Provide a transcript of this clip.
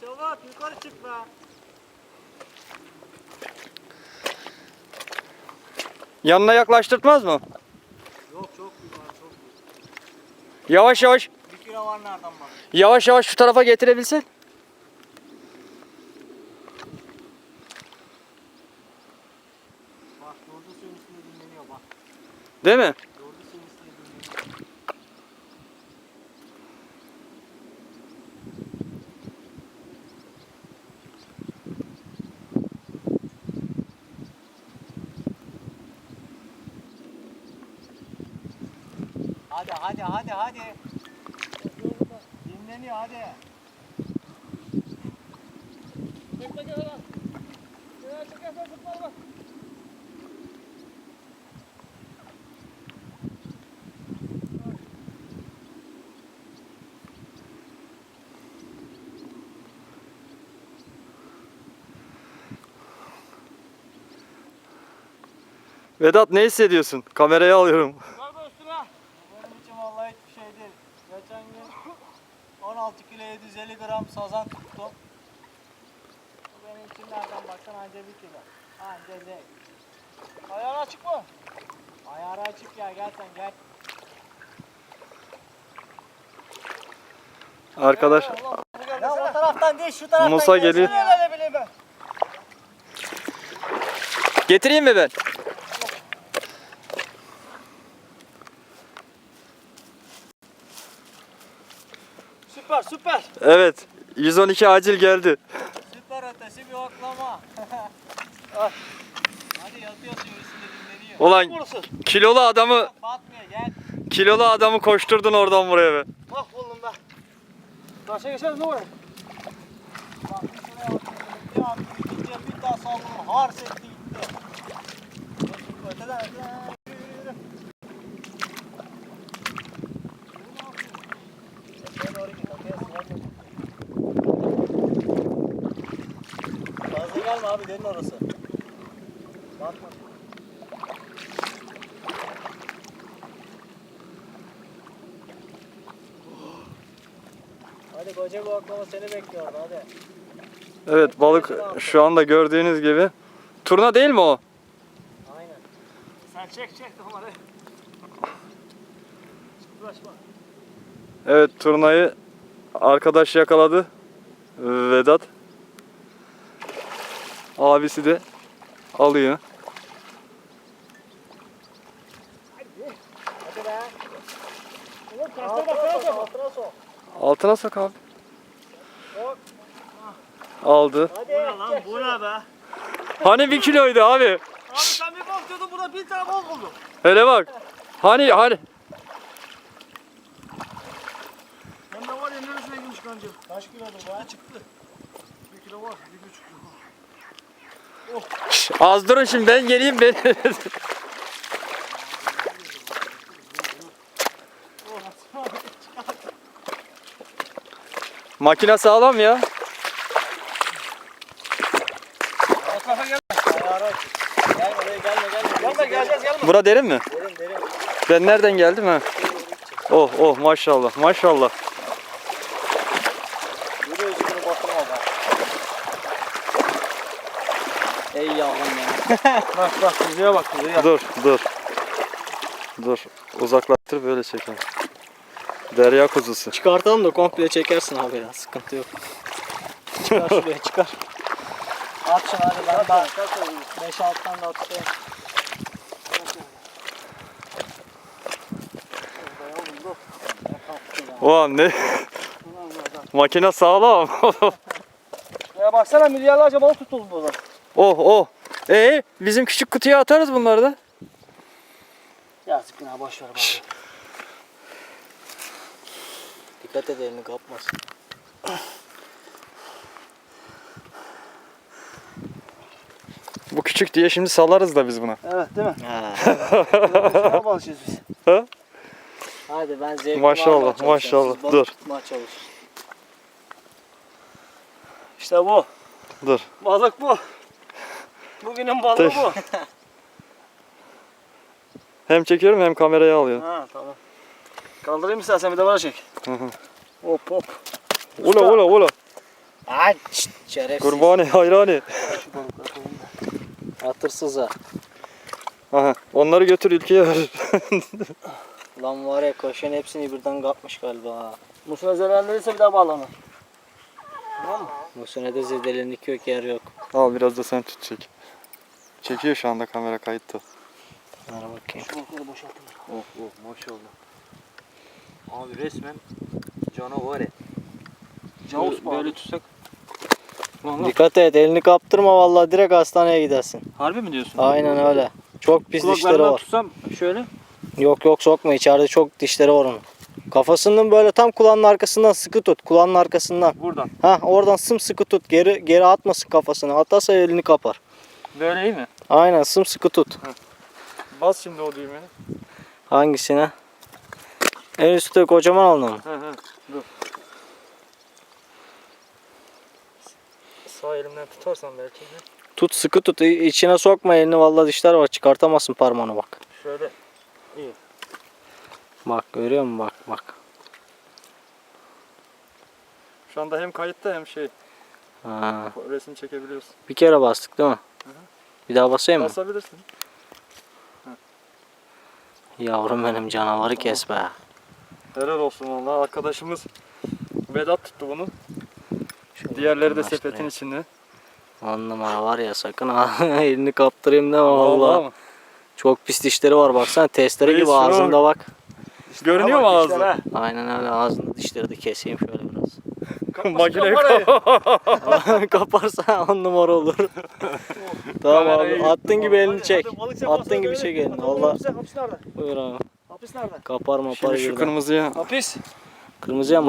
çabuk yukarı çık be. Yanına yaklaştırtmaz mı? Yok çok var çok büyük. Yavaş yavaş. Bir kilo var nereden bak. Yavaş yavaş şu tarafa getirebilsen. Bak yolda suyun üstünde dinleniyor bak. Değil mi? Hadi hadi hadi. Dinleniyor hadi. Vedat ne hissediyorsun? Kameraya alıyorum. Benim için vallahi hiçbir şey değil. Geçen gün 16 kilo 750 gram sazan tuttum. Bu benim için nereden baksan anca bir kilo. Anca zevk. Ayağın açık mı? Ayarı açık ya gel sen gel. Arkadaş Ya o taraftan değil şu taraftan Musa geliyor. ya. Getireyim mi ben? Süper. Evet. 112 acil geldi. Süper ötesi bir oklama. Al. Hadi yatıyorsun üstünde dinleniyor. Ulan Burası. kilolu adamı Batmıyor gel. kilolu adamı koşturdun oradan buraya be. Mahvoldum ben. Başa geçeriz ne oraya? Bak şuraya. Bir attım ikinciye bir daha saldım. Hars etti gitti. Öteden öteden. Gelme abi derin orası. Bakma. Hadi koca bir oklama seni bekliyor hadi. Evet balık şu anda gördüğünüz gibi. Turna değil mi o? Aynen. Sen çek çek tamam hadi. Uğraşma. Evet turnayı arkadaş yakaladı. Vedat. Abisi de alıyor. Altına sok. Abi. Aldı. Bu ne lan bu ne be? Hani bir kiloydu abi. Abi sen bir bok diyordun burada bir tane bol buldum. Hele bak. Hani hani. Ben de var ya neresine girmiş kancı. Kaç kilodur bu? Çıktı. Bir kilo var. Bir buçuk kilo. Şş, Az durun şimdi ben geleyim ben. Makine sağlam ya. Bura derin mi? Derin derin. Ben nereden geldim ha? Oh oh maşallah maşallah. Yürü üstünü batırma be. Ey yavrum ya. Bak bak yüzüye bak yüzüye. Dur dur. Dur. Uzaklaştır böyle çekelim. Derya kuzusu. Çıkartalım da komple çekersin abi ya sıkıntı yok. Çıkar şuraya çıkar. At şunu hadi ben daha 5-6 tane de atayım. Ulan ne? Makine sağlam. Ya baksana milyarlarca balık tutuldu burada. Oh oh. Ee bizim küçük kutuya atarız bunları da. Yazık günah boş ver bari. Dikkat et elini kapmasın. Bu küçük diye şimdi salarız da biz buna. Evet değil mi? Ne balışıyoruz biz? Ha? Hadi ben zevkimi Maşallah, almaya maşallah. Siz Dur. tutmaya çalışın. İşte bu. Dur. Balık bu. Bugünün balığı Dur. bu. Hem çekiyorum hem kameraya alıyorum. ha tamam. Kaldırayım istersen bir de bana çek. Hop hop. Ula ula ula. Ay şşt, şerefsiz. Kurbani hayrani. Hatırsız ha. Aha, onları götür ülkeye ver. Lan var ya koşan hepsini birden kapmış galiba ha. Musa zedelenirse bir daha bağlanır. Tamam mı? Musa de zedelenlik yok yer yok. Al biraz da sen tut çek. Çekiyor şu anda kamera kayıtta. Ver bakayım. Şu balıkları boşaltın. Oh oh maşallah. Abi resmen canavar et. Jaws Böyle- böyle tutsak. Lan lan. Dikkat et elini kaptırma vallahi direkt hastaneye gidersin. Harbi mi diyorsun? Aynen öyle. Çok pis dişleri Kulaklarından var. tutsam şöyle. Yok yok sokma içeride çok dişleri var onun. Kafasının böyle tam kulağının arkasından sıkı tut. Kulağının arkasından. Buradan. Ha oradan sımsıkı tut. Geri geri atmasın kafasını. Atarsa elini kapar. Böyle iyi mi? Aynen sımsıkı tut. Bas şimdi o düğmeni. Hangisine? En üstte kocaman mı? Hı hı. Sağ elimden tutarsan belki de. Tut sıkı tut. İçine sokma elini vallahi dişler var. Çıkartamazsın parmağını bak. Şöyle. Bak görüyor musun bak bak. Şu anda hem kayıtta hem şey Ha. resim çekebiliyorsun. Bir kere bastık değil mi? Bir daha basayım mı? Basabilirsin. Yavrum benim canavarı kes be. Helal olsun valla arkadaşımız Vedat tuttu bunu. Diğerleri de sepetin içinde. On numara var ya sakın ha elini kaptırayım deme valla. mı? Çok pis dişleri var baksana testere gibi ağzında bak. Görünüyor mu ağzı? Aynen öyle ağzında dişleri de keseyim şöyle biraz. Makine Kaparsa on numara olur. tamam abi attığın gibi elini çek. Attığın gibi çek elini. Allah Hapis, hapis nerede? buyur abi. Hapis nerede? Kapar mapar Şimdi şu girdi. kırmızıya Hapis. Kırmızıya mı?